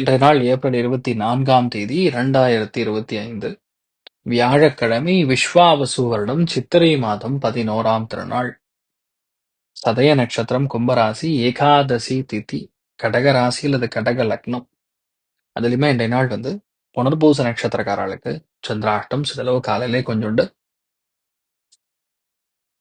இன்றைய நாள் ஏப்ரல் இருபத்தி நான்காம் தேதி இரண்டாயிரத்தி இருபத்தி ஐந்து. வியாழக்கிழமை விஸ்வாவசு வருடம் சித்திரை மாதம் பதினோராம் திருநாள். சதய நட்சத்திரம் கும்பராசி ஏகாதசி திதி கடகராசி அல்லது கடக லக்னம். அதுலயுமே இன்றைய நாள் வந்து புனர்பூச நட்சத்திரக்காரர்களுக்கு சந்திராஷ்டம் சிதளவு காலையிலே கொஞ்சோண்டு.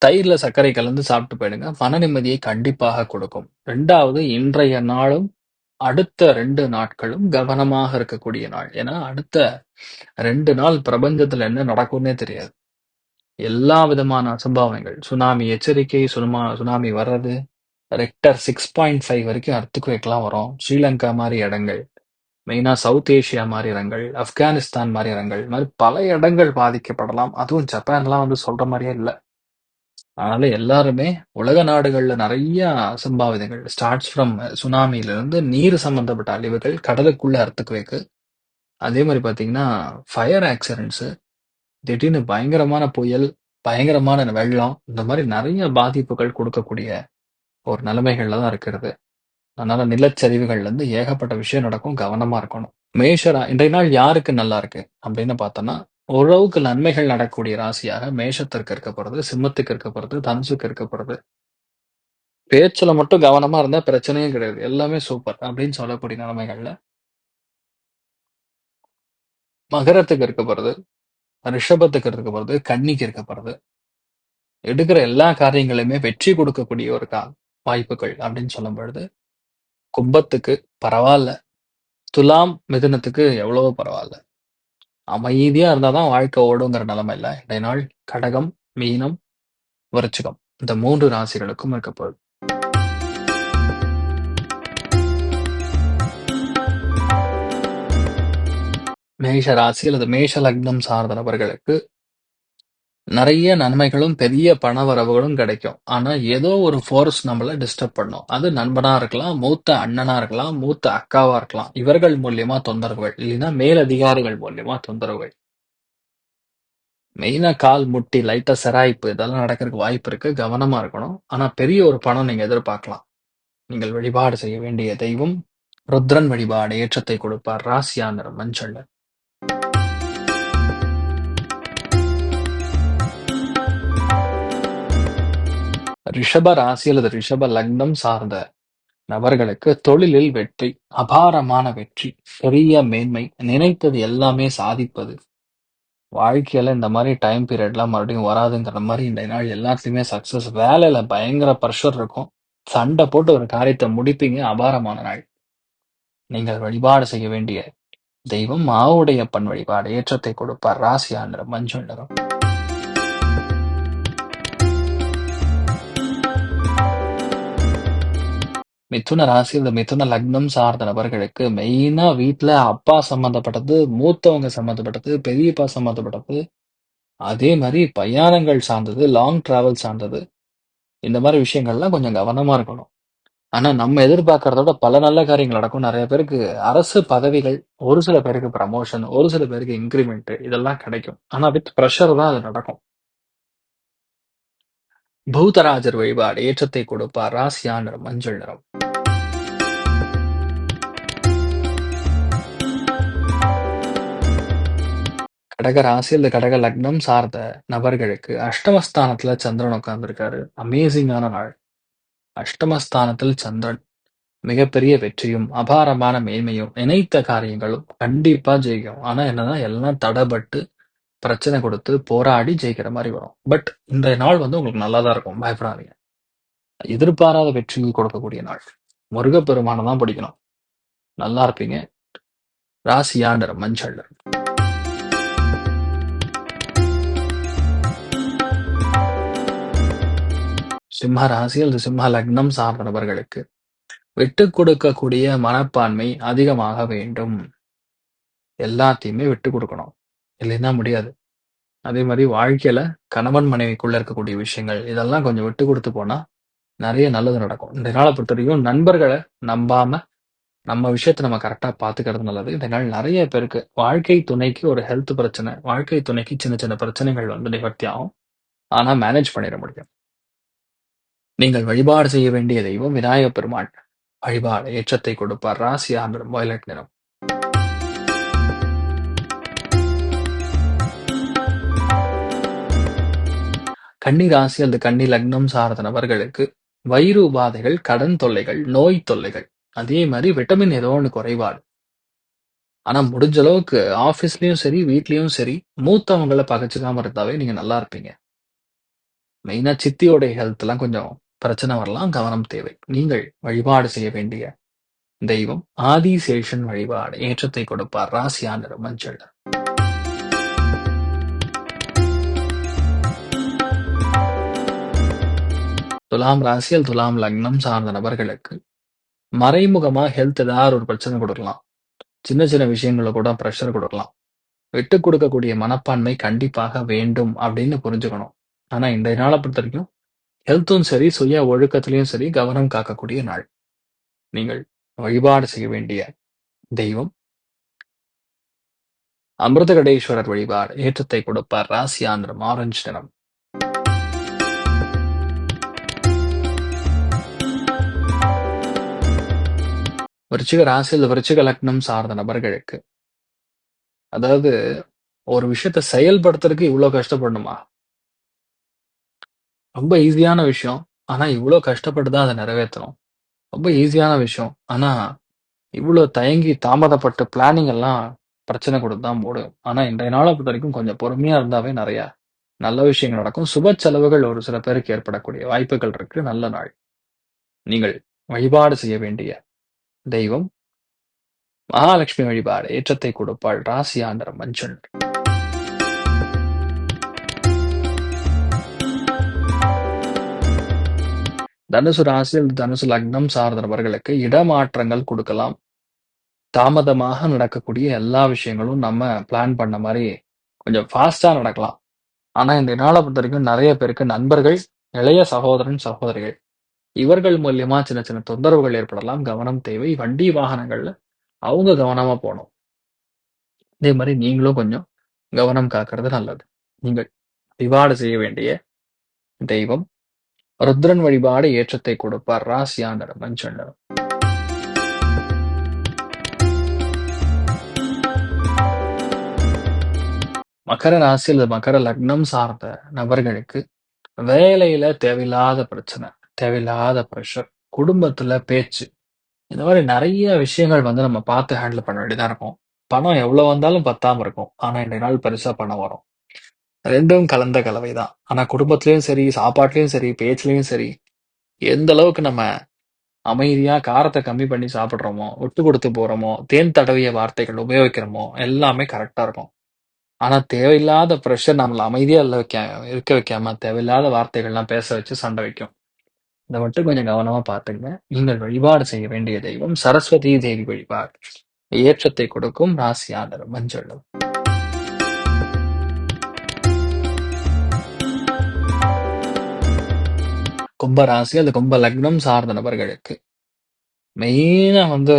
தயிர்ல சர்க்கரை கலந்து சாப்பிட்டு போயிடுங்க. மன நிம்மதியை கண்டிப்பாக கொடுக்கும். ரெண்டாவது இன்றைய நாளும் அடுத்த ரெண்டு நாட்களும் கவனமாக இருக்கக்கூடிய நாள். ஏன்னா அடுத்த ரெண்டு நாள் பிரபஞ்சத்துல என்ன நடக்கும்னே தெரியாது. எல்லா விதமான அசம்பாவங்கள் சுனாமி எச்சரிக்கை சுனமா சுனாமி வர்றது ரெக்டர் சிக்ஸ் பாயிண்ட் ஃபைவ் வரைக்கும் அர்த்துக்குவேக்கெல்லாம் வரும். ஸ்ரீலங்கா மாதிரி இடங்கள் மெயினா சவுத் ஏஷியா மாதிரி இடங்கள் ஆப்கானிஸ்தான் மாதிரி இடங்கள் இது மாதிரி பல இடங்கள் பாதிக்கப்படலாம். அதுவும் ஜப்பான்லாம் வந்து சொல்ற மாதிரியே இல்லை. அதனால எல்லாருமே உலக நாடுகள்ல நிறைய அசம்பாவிதங்கள். ஸ்டார்ட்ஸ் ஃப்ரம் சுனாமில இருந்து நீர் சம்பந்தப்பட்ட அழிவுகள் கடலுக்குள்ள அர்த்தக்குவேக்கு அதே மாதிரி பாத்தீங்கன்னா ஃபயர் ஆக்சிடென்ட்ஸ் திடீர்னு பயங்கரமான புயல் பயங்கரமான வெள்ளம் இந்த மாதிரி நிறைய பாதிப்புகள் கொடுக்கக்கூடிய ஒரு நிலைமைகள்ல தான் இருக்கிறது. அதனால நிலச்சரிவுகள்ல இருந்து ஏகப்பட்ட விஷயம் நடக்கும் கவனமா இருக்கணும். மேஷரா இன்றைய நாள் யாருக்கு நல்லா இருக்கு அப்படின்னு பார்த்தோம்னா ஓரளவுக்கு நன்மைகள் நடக்கக்கூடிய ராசியாக மேஷத்திற்கு இருக்க போறது சிம்மத்துக்கு இருக்க போறது தனுசுக்கு இருக்க போறது பேச்சுல மட்டும் கவனமா இருந்தா பிரச்சனையும் கிடையாது. எல்லாமே சூப்பர் அப்படின்னு சொல்லக்கூடிய நிலைமைகள்ல. மகரத்துக்கு இருக்க போறது ரிஷபத்துக்கு இருக்க போறது கன்னிக்கு இருக்க போறது எடுக்கிற எல்லா காரியங்களையுமே வெற்றி கொடுக்கக்கூடிய ஒரு கா வாய்ப்புகள் அப்படின்னு சொல்லும் பொழுது கும்பத்துக்கு பரவாயில்ல. துலாம் மிதுனத்துக்கு எவ்வளவோ பரவாயில்ல. அமைதியா இருந்தாதான் வாழ்க்கை ஓடுங்கிற நிலைமை இல்ல. இன்றைய நாள் கடகம் மீனம் விருச்சிகம். இந்த மூன்று ராசிகளுக்கும் இருக்க போகுது. மேஷ ராசி அல்லது மேஷ லக்னம் சார்ந்த நபர்களுக்கு நிறைய நன்மைகளும் பெரிய பண வரவுகளும் கிடைக்கும். ஆனா ஏதோ ஒரு ஃபோர்ஸ் நம்மள டிஸ்டர்ப் பண்ணும். அது நண்பனா இருக்கலாம் மூத்த அண்ணனா இருக்கலாம் மூத்த அக்காவா இருக்கலாம். இவர்கள் மூலியமா தொந்தரவுகள் இல்லைன்னா மேலதிகாரிகள் மூலியமா தொந்தரவுகள். மெயினா கால் முட்டி லைட்டா செராய்ப்பு இதெல்லாம் நடக்கிறதுக்கு வாய்ப்பு இருக்கு கவனமா இருக்கணும். ஆனா பெரிய ஒரு பணம் நீங்க எதிர்பார்க்கலாம். நீங்கள் வழிபாடு செய்ய வேண்டிய தெய்வம் ருத்ரன் வழிபாடு ஏற்றத்தை கொடுப்பார் ராசியா நிறம் மஞ்சள். ரிஷப ராசி அல்லது ரிஷப லக்னம் சார்ந்த நபர்களுக்கு தொழிலில் வெற்றி அபாரமான வெற்றி பெரிய மேன்மை நினைத்தது எல்லாமே சாதிப்பது. வாழ்க்கையில இந்த மாதிரி டைம் பீரியட்லாம் மறுபடியும் வராதுங்கிற மாதிரி இந்த நாள் எல்லாத்துலயுமே சக்சஸ் வேலையில பயங்கர ப்ரெஷர் இருக்கும். சண்டை போட்டு ஒரு காரியத்தை முடிப்பீங்க. அபாரமான நாள். நீங்கள் வழிபாடு செய்ய வேண்டிய தெய்வம் மாவுடைய பண் வழிபாடு ஏற்றத்தை கொடுப்பார். ராசியா மஞ்சள் நிறம். மிதுன ராசி இந்த மிதுன லக்னம் சார்ந்த நபர்களுக்கு மெயினா வீட்டுல அப்பா சம்பந்தப்பட்டது மூத்தவங்க சம்பந்தப்பட்டது பெரியப்பா சம்பந்தப்பட்டது. அதே மாதிரி பயணங்கள் சார்ந்தது லாங் டிராவல் சார்ந்தது. இந்த மாதிரி விஷயங்கள்லாம் கொஞ்சம் கவனமா இருக்கணும். ஆனா நம்ம எதிர்பார்க்கறதோட பல நல்ல காரியங்கள் நடக்கும். நிறைய பேருக்கு அரசு பதவிகள் ஒரு சில பேருக்கு ப்ரமோஷன் ஒரு சில பேருக்கு இன்க்ரிமெண்ட் இதெல்லாம் கிடைக்கும். ஆனா வித் ப்ரெஷர் தான் அது நடக்கும். பௌத்தராஜர் வழிபாடு ஏற்றத்தை கொடுப்பார் ராசியா நிறம் மஞ்சள் நிறம். கடக ராசி அல்லது கடக லக்னம் சார்ந்த நபர்களுக்கு அஷ்டமஸ்தானத்துல சந்திரன் உட்கார்ந்துருக்காரு அமேசிங்கான நாள். அஷ்டமஸ்தானத்தில் சந்திரன் மிகப்பெரிய வெற்றியும், அபாரமான மேன்மையும், நினைத்த காரியங்களும் கண்டிப்பா ஜெயிக்கும். ஆனா என்னன்னா, எல்லாம் தடபட்டு, பிரச்சனை கொடுத்து, போராடி ஜெயிக்கிற மாதிரி வரும். பட் இன்றைய நாள் வந்து உங்களுக்கு நல்லா தான் இருக்கும். பயப்படாதீங்க. எதிர்பாராத வெற்றியை கொடுக்கக்கூடிய நாள். முருகப்பெருமானை தான் பிடிக்கணும். நல்லா இருப்பீங்க. ராசியாண்டர் நிறம் மஞ்சள் சிம்ம ராசி அல்லது சிம்ம லக்னம் சார்ந்த நபர்களுக்கு விட்டு கொடுக்கக்கூடிய மனப்பான்மை அதிகமாக வேண்டும். எல்லாத்தையுமே விட்டுக் கொடுக்கணும். இல்லைன்னா முடியாது. அதே மாதிரி வாழ்க்கையில கணவன் மனைவிக்குள்ள இருக்கக்கூடிய விஷயங்கள், இதெல்லாம் கொஞ்சம் விட்டு கொடுத்து போனா, நிறைய நல்லது நடக்கும். இந்த நாள பொறுத்தவரைக்கும் நண்பர்களை நம்பாம, நம்ம விஷயத்த நம்ம கரெக்டா பாத்துக்கிறது நல்லது. இந்த நாள் நிறைய பேருக்கு வாழ்க்கை துணைக்கு ஒரு ஹெல்த் பிரச்சனை, வாழ்க்கை துணைக்கு சின்ன சின்ன பிரச்சனைகள் வந்து நிவர்த்தி ஆகும். ஆனா மேனேஜ் பண்ணிட முடியும். நீங்கள் வழிபாடு செய்ய வேண்டிய தெய்வம் விநாயகப் பெருமான். வழிபாடு ஏற்றத்தை கொடுப்பார். ராசியா நிறம் வயலட் நிறம். கன்னி ராசி அல்லது கன்னி லக்னம் சார்ந்த நபர்களுக்கு வயிறு உபாதைகள், கடன் தொல்லைகள், நோய் தொல்லைகள், அதே மாதிரி விட்டமின் ஏதோ ஒன்று குறைபாடு. ஆனா முடிஞ்ச அளவுக்கு ஆஃபீஸ்லயும் சரி, வீட்லயும் சரி, மூத்தவங்களை பகச்சுக்காம இருந்தாவே நீங்க நல்லா இருப்பீங்க. மெயினா சித்தியோட ஹெல்த்லாம் கொஞ்சம் பிரச்சனை வரலாம். கவனம் தேவை. நீங்கள் வழிபாடு செய்ய வேண்டிய தெய்வம் ஆதிசேஷன் வழிபாடு. ஏற்றத்தை கொடுப்பார். ராசியா நிறம் மஞ்சள். துலாம் ராசியில் துலாம் லக்னம் சார்ந்த நபர்களுக்கு மறைமுகமா ஹெல்த் ஏதாவது ஒரு பிரச்சனை கொடுக்கலாம். சின்ன சின்ன விஷயங்களை கூட பிரஷர் கொடுக்கலாம். விட்டு கொடுக்கக்கூடிய மனப்பான்மை கண்டிப்பாக வேண்டும் அப்படின்னு புரிஞ்சுக்கணும். ஆனா இந்த நாளை பொறுத்த பொறுத்தவரைக்கும் ஹெல்த்தும் சரி, சுய ஒழுக்கத்திலையும் சரி கவனம் காக்கக்கூடிய நாள். நீங்கள் வழிபாடு செய்ய வேண்டிய தெய்வம் அமிர்தகடேஸ்வரர் வழிபாடு. ஏற்றத்தை கொடுப்பார். ராசியா நிறம் ஆரஞ்சு நிறம். விருச்சிக ராசியில் விருச்சிக லக்னம் சார்ந்த நபர்களுக்கு அதாவது ஒரு விஷயத்த செயல்படுத்துறதுக்கு இவ்வளவு கஷ்டப்படணுமா? ரொம்ப ஈஸியான விஷயம். ஆனா இவ்வளோ கஷ்டப்பட்டு தான் அதை நிறைவேற்றணும் ரொம்ப ஈஸியான விஷயம். ஆனா இவ்வளோ தயங்கி தாமதப்பட்டு பிளானிங் எல்லாம் பிரச்சனை கொடுத்து தான் போடும் ஆனா இன்றைய நாளை பொறுத்த வரைக்கும் கொஞ்சம் பொறுமையா இருந்தாவே நிறையா நல்ல விஷயங்கள் நடக்கும். சுப செலவுகள் ஒரு சில பேருக்கு ஏற்படக்கூடிய வாய்ப்புகள் இருக்கு. நல்ல நாள். நீங்கள் வழிபாடு செய்ய வேண்டிய தெய்வம் மகாலட்சுமி வழிபாடு. ஏற்றத்தை கொடுப்பாள். ராசி ஆண்டர் மஞ்சள். தனுசு ராசி அல்லது தனுசு லக்னம் சார்ந்தவர்களுக்கு இடமாற்றங்கள் கொடுக்கலாம். தாமதமாக நடக்கக்கூடிய எல்லா விஷயங்களும் நம்ம பிளான் பண்ண மாதிரி கொஞ்சம் ஃபாஸ்டா நடக்கலாம். ஆனா இந்த நாளை பொறுத்த வரைக்கும் நிறைய பேருக்கு நண்பர்கள், இளைய சகோதரன், சகோதரிகள் இவர்கள் மூலியமா சின்ன சின்ன தொந்தரவுகள் ஏற்படலாம். கவனம் தேவை. வண்டி வாகனங்கள்ல அவங்க கவனமா போகணும் இதே மாதிரி நீங்களும் கொஞ்சம் கவனம் காக்கிறது நல்லது. நீங்கள் வழிபாடு செய்ய வேண்டிய தெய்வம் ருத்ரன் வழிபாடு ஏற்றத்தை கொடுப்பார். ராசியா நிறம் மஞ்சள் நிறம். மகர ராசி அல்லது மகர லக்னம் சார்ந்த நபர்களுக்கு வேலையில தேவையில்லாத பிரச்சனை, தேவையில்லாத பிரஷர், குடும்பத்துல பேச்சு, இந்த மாதிரி நிறைய விஷயங்கள் வந்து நம்ம பார்த்து ஹேண்டில் பண்ண வேண்டியதா இருக்கும். பணம் எவ்வளோ வந்தாலும் பத்தாம இருக்கும். ஆனா இன்றைய நாள் பெருசா பணம் வரும். ரெண்டும் கலந்த கலவை தான். ஆனால் குடும்பத்துலேயும் சரி, சாப்பாட்லேயும் சரி, பேச்சுலேயும் சரி, எந்த அளவுக்கு நம்ம அமைதியாக காரத்தை கம்மி பண்ணி சாப்பிட்றோமோ விட்டு கொடுத்து போகிறோமோ தேன் தடவிய வார்த்தைகள் உபயோகிக்கிறோமோ, எல்லாமே கரெக்டாக இருக்கும். ஆனால் தேவையில்லாத ப்ரெஷர் நம்மளை அமைதியாக இல்லை வைக்க இருக்க வைக்காம, தேவையில்லாத வார்த்தைகள்லாம் பேச வச்சு சண்டை வைக்கும். இதை மட்டும் கொஞ்சம் கவனமாக பார்த்துக்கங்க. நீங்கள் வழிபாடு செய்ய வேண்டிய தெய்வம் சரஸ்வதி தேவி வழிபாடு. ஏற்றத்தை கொடுக்கும். ராசி நிறம் மஞ்சள் கும்ப ராசி அது கும்ப லக்னம் சார்ந்த நபர்களுக்கு மெயினா வந்து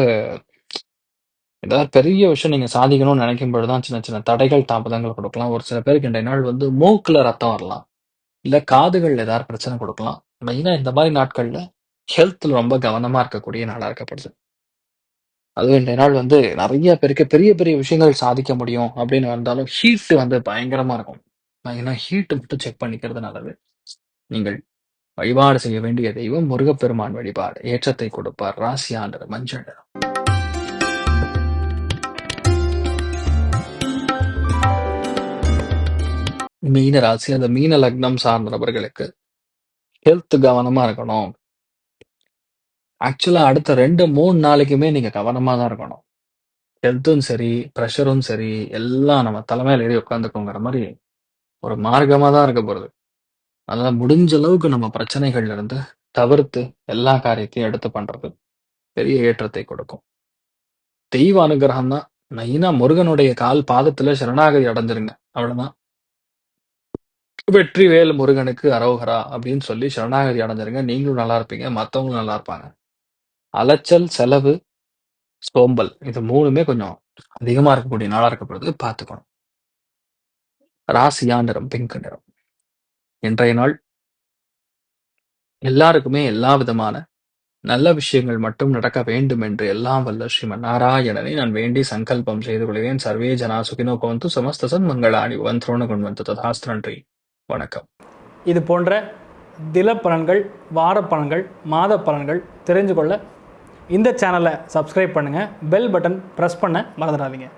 ஏதாவது பெரிய விஷயம் நீங்க சாதிக்கணும்னு நினைக்கும் பொழுதுதான் சின்ன சின்ன தடைகள், தாமதங்கள் கொடுக்கலாம். ஒரு சில பேருக்கு இன்றைய நாள் வந்து மூக்குல ரத்தம் வரலாம். இல்ல காதுகள்ல ஏதாவது பிரச்சனை கொடுக்கலாம். மெயினா இந்த மாதிரி நாட்கள்ல ஹெல்த்ல ரொம்ப கவனமா இருக்கக்கூடிய நாளா இருக்கப்படுது. அதுவும் இன்றைய நாள் வந்து நிறைய பேருக்கு பெரிய பெரிய விஷயங்கள் சாதிக்க முடியும் அப்படின்னு வந்தாலும், ஹீட் வந்து பயங்கரமா இருக்கும். ஏன்னா ஹீட் மட்டும் செக் பண்ணிக்கிறது நல்லது. நீங்கள் வழிபாடு செய்ய வேண்டிய தெய்வம் முருகப்பெருமான் வழிபாடு. ஏற்றத்தை கொடுப்பார். ராசி ஆண்டர் மஞ்சள் நிறம். மீன ராசி அந்த மீன லக்னம் சார்ந்த நபர்களுக்கு ஹெல்த் கவனமா இருக்கணும். ஆக்சுவலா அடுத்த 2, 3 நாளைக்குமே நீங்க கவனமா தான் இருக்கணும். ஹெல்த்தும் சரி, பிரஷரும் சரி, எல்லாம் நம்ம தலைமையில ஏறி உட்காந்துக்கோங்கிற மாதிரி ஒரு மார்க்கமா தான் இருக்க போறது. அதனால முடிஞ்ச அளவுக்கு நம்ம பிரச்சனைகள்ல இருந்து தவிர்த்து எல்லா காரியத்தையும் எடுத்து பண்றது பெரிய ஏற்றத்தை கொடுக்கும். தெய்வ அனுகிரகம் தான். மெயினா முருகனுடைய கால் பாதத்துல சரணாகதி அடைஞ்சிருங்க. அவ்வளவுதான். வெற்றிவேல் முருகனுக்கு அரோகரா அப்படின்னு சொல்லி சரணாகதி அடைஞ்சிருங்க. நீங்களும் நல்லா இருப்பீங்க. மத்தவங்களும் நல்லா இருப்பாங்க. அலைச்சல், செலவு, சோம்பல் இது மூணுமே கொஞ்சம் அதிகமா இருக்கக்கூடிய நாளா இருக்கப்படுது பார்த்துக்கணும். ராசியா நிறம் பிங்க் நிறம். இன்றைய நாள் எல்லாருக்குமே எல்லா விதமான நல்ல விஷயங்கள் மட்டும் நடக்க வேண்டும் என்று எல்லாம் வல்ல ஸ்ரீமன் நாராயணனை நான் வேண்டி சங்கல்பம் செய்து கொள்கிறேன். சர்வே ஜனா சுகினோ பவந்து சமஸ்த சன்மங்களாணி வந்த்ரோண குண்வந்து ததாஸ்து நன்றி. வணக்கம். இது போன்ற தில பலன்கள் வார பலன்கள் மாத பலன்கள் தெரிஞ்சு கொள்ள இந்த சேனலை சப்ஸ்கிரைப் பண்ணுங்கள் பெல் பட்டன் ப்ரெஸ் பண்ண மறந்துடாதீங்க